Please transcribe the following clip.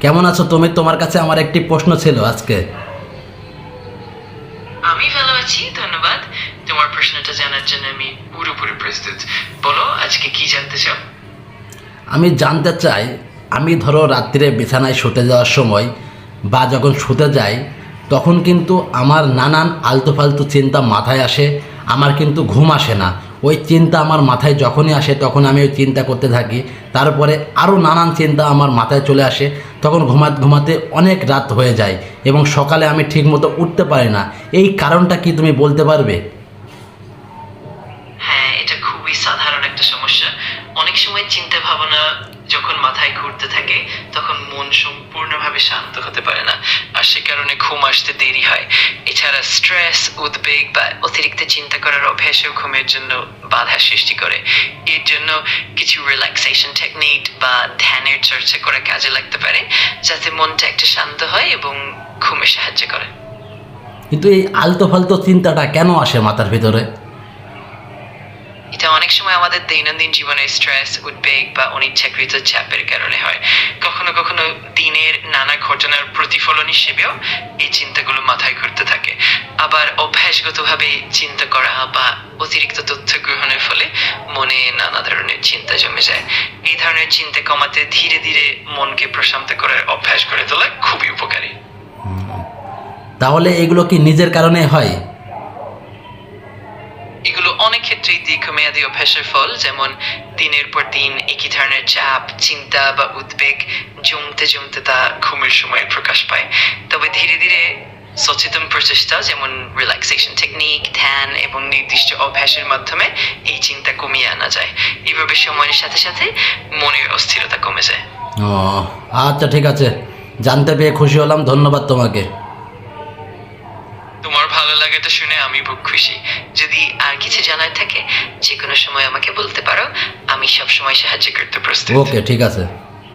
কেমন আছো তুমি? তোমার কাছে আমার একটি প্রশ্ন ছিল আজকে। আমি ভালো আছি ধন্যবাদ। তোমার প্রশ্নটা জানার জন্য আমি পুরোপুরি প্রস্তুত। বলো আজকে কি জানতে চাও? আমি জানতে চাই আমি ধরো রাত্রিরে বিছানায় শুতে যাওয়ার সময় বা যখন শুতে যাই তখন কিন্তু আমার নানান আলতু ফালতু চিন্তা মাথায় আসে আমার কিন্তু ঘুম আসে না। ওই চিন্তা আমার মাথায় যখনই আসে, তখন আমি ওই চিন্তা করতে থাকি। তারপরে আরও নানান চিন্তা আমার মাথায় চলে আসে। তখন ঘুমাতে ঘুমাতে অনেক রাত হয়ে যায় এবং সকালে আমি ঠিকমতো উঠতে পারি না। এই কারণটা কি তুমি বলতে পারবে? হ্যাঁ এটা খুবই সাধারণ একটা সমস্যা। অনেক সময় চিন্তা ভাবনা যখন মাথায় ঘুরতে থাকে, তখন মন সম্পূর্ণভাবে শান্ত হতে পারে না। আর সে কারণে ঘুম আসতে দেরি হয়। এছাড়া স্ট্রেস উদ্বেগ বা অতিরিক্ত চিন্তা করার অভ্যাসও ঘুমের জন্য বাধা সৃষ্টি করে। এর জন্য কিছু রিল্যাক্সেশন টেকনিক বা ধ্যানের চর্চা করে কাজে লাগতে পারে যাতে মনটা একটু শান্ত হয় এবং ঘুমে সাহায্য করে। কিন্তু এই আলতো ফালতো চিন্তাটা কেন আসে মাথার ভিতরে? এটা অনেক সময় আমাদের দৈনন্দিন জীবনের স্ট্রেস উদ্বেগ বা অনিচ্ছাকৃত চাপের কারণে হয়। কখনো কখনো দিনের ঘটনার প্রতিফলন হিসেবেও এই চিন্তাগুলো মাথায় ঘুরতে থাকে। আবার অভ্যাসগতভাবে চিন্তা করা বা অতিরিক্ত তথ্য গ্রহণের ফলে মনে নানা ধরনের চিন্তা জমে যায়। এই ধরনের চিন্তা কমাতে ধীরে ধীরে মনকে প্রশান্ত করার অভ্যাস করে তোলা খুবই উপকারী। তাহলে এগুলো কি নিজের কারণে হয়? এগুলো অনেক ক্ষেত্রেই দীর্ঘমেয়াদী অভ্যাসের ফল যেমন দিনের পর দিন একই ধরনের চাপ চিন্তা বা উদ্বেগ জমতে জমতে তা ঘুমের সময় প্রকাশ পায়। তবে ধীরে ধীরে সচেতন প্রচেষ্টা যেমন রিল্যাক্সেশন টেকনিক ধ্যান এবং নির্দিষ্ট অভ্যাসের মাধ্যমে এই চিন্তা কমিয়ে আনা যায়। এভাবে সময়ের সাথে সাথে মনের অস্থিরতা কমে যায়। ও আচ্ছা ঠিক আছে। জানতে পেরে খুশি হলাম। ধন্যবাদ তোমাকে। ভালো শুনে আমি খুব খুশি। যদি আর কিছু জানার থাকে যে কোনো সময় আমাকে বলতে পারো, আমি সব সময় সাহায্য করতে প্রস্তুত। ওকে, ঠিক আছে।